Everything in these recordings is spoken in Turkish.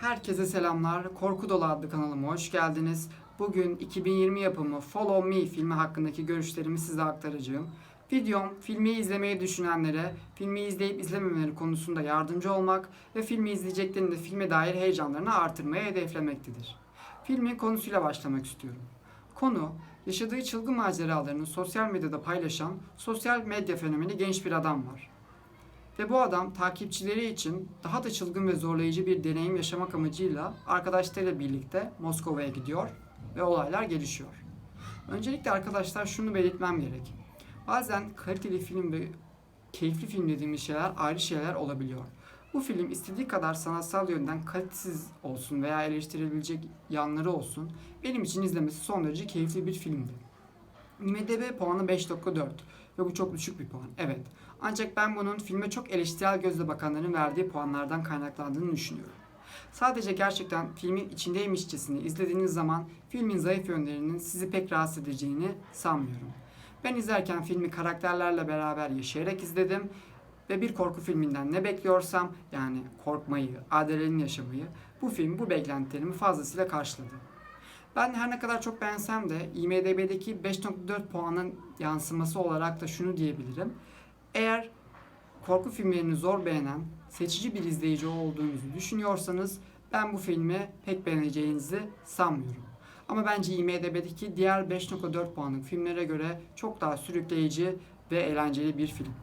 Herkese selamlar. Korku Dolu adlı kanalıma hoş geldiniz. Bugün 2020 yapımı Follow Me filmi hakkındaki görüşlerimi size aktaracağım. Videom filmi izlemeyi düşünenlere filmi izleyip izlememeleri konusunda yardımcı olmak ve filmi izleyeceklerinde filme dair heyecanlarını artırmaya hedeflemektedir. Filmin konusuyla başlamak istiyorum. Konu, yaşadığı çılgın maceralarını sosyal medyada paylaşan sosyal medya fenomeni genç bir adam var. Ve bu adam takipçileri için daha da çılgın ve zorlayıcı bir deneyim yaşamak amacıyla arkadaşlarıyla birlikte Moskova'ya gidiyor ve olaylar gelişiyor. Öncelikle arkadaşlar şunu belirtmem gerek. Bazen kaliteli film ve keyifli film dediğimiz şeyler ayrı şeyler olabiliyor. Bu film istediği kadar sanatsal yönden kalitesiz olsun veya eleştirilebilecek yanları olsun benim için izlemesi son derece keyifli bir filmdi. IMDB puanı 5.4 ve bu çok düşük bir puan. Evet. Ancak ben bunun filme çok eleştirel gözle bakanların verdiği puanlardan kaynaklandığını düşünüyorum. Sadece gerçekten filmin içindeymişçesini izlediğiniz zaman filmin zayıf yönlerinin sizi pek rahatsız edeceğini sanmıyorum. Ben izlerken filmi karakterlerle beraber yaşayarak izledim ve bir korku filminden ne bekliyorsam yani korkmayı, adrenalin yaşamayı bu film bu beklentilerimi fazlasıyla karşıladı. Ben her ne kadar çok beğensem de IMDB'deki 5.4 puanın yansıması olarak da şunu diyebilirim. Eğer korku filmlerini zor beğenen, seçici bir izleyici olduğunuzu düşünüyorsanız ben bu filmi pek beğeneceğinizi sanmıyorum. Ama bence IMDB'deki diğer 5.4 puanlık filmlere göre çok daha sürükleyici ve eğlenceli bir film.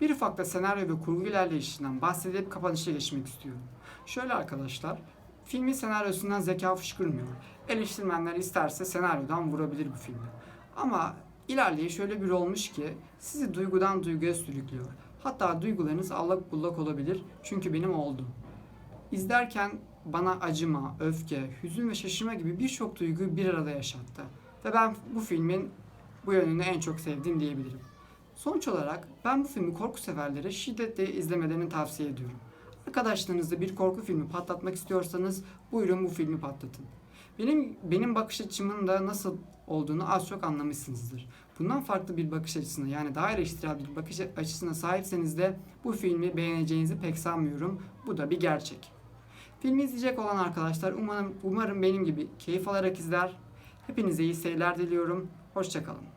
Bir ufak da senaryo ve kurgu ilerleyişinden bahsedip kapanışa geçmek istiyorum. Şöyle arkadaşlar, filmin senaryosundan zeka fışkırmıyor. Eleştirmenler isterse senaryodan vurabilir bu filmi. Ama ilerleyiş şöyle bir olmuş ki sizi duygudan duyguya sürüklüyor. Hatta duygularınız allak bullak olabilir çünkü benim oldu. İzlerken bana acıma, öfke, hüzün ve şaşırma gibi birçok duyguyu bir arada yaşattı. Ve ben bu filmin bu yönünü en çok sevdim diyebilirim. Sonuç olarak ben bu filmi korku severlere şiddetle izlemelerini tavsiye ediyorum. Arkadaşlarınızla bir korku filmi patlatmak istiyorsanız buyurun bu filmi patlatın. Benim benim bakış açımın da nasıl olduğunu az çok anlamışsınızdır. Bundan farklı bir bakış açısına yani daha eleştirel bir bakış açısına sahipseniz de bu filmi beğeneceğinizi pek sanmıyorum. Bu da bir gerçek. Filmi izleyecek olan arkadaşlar umarım, umarım benim gibi keyif alarak izler. Hepinize iyi seyirler diliyorum. Hoşçakalın.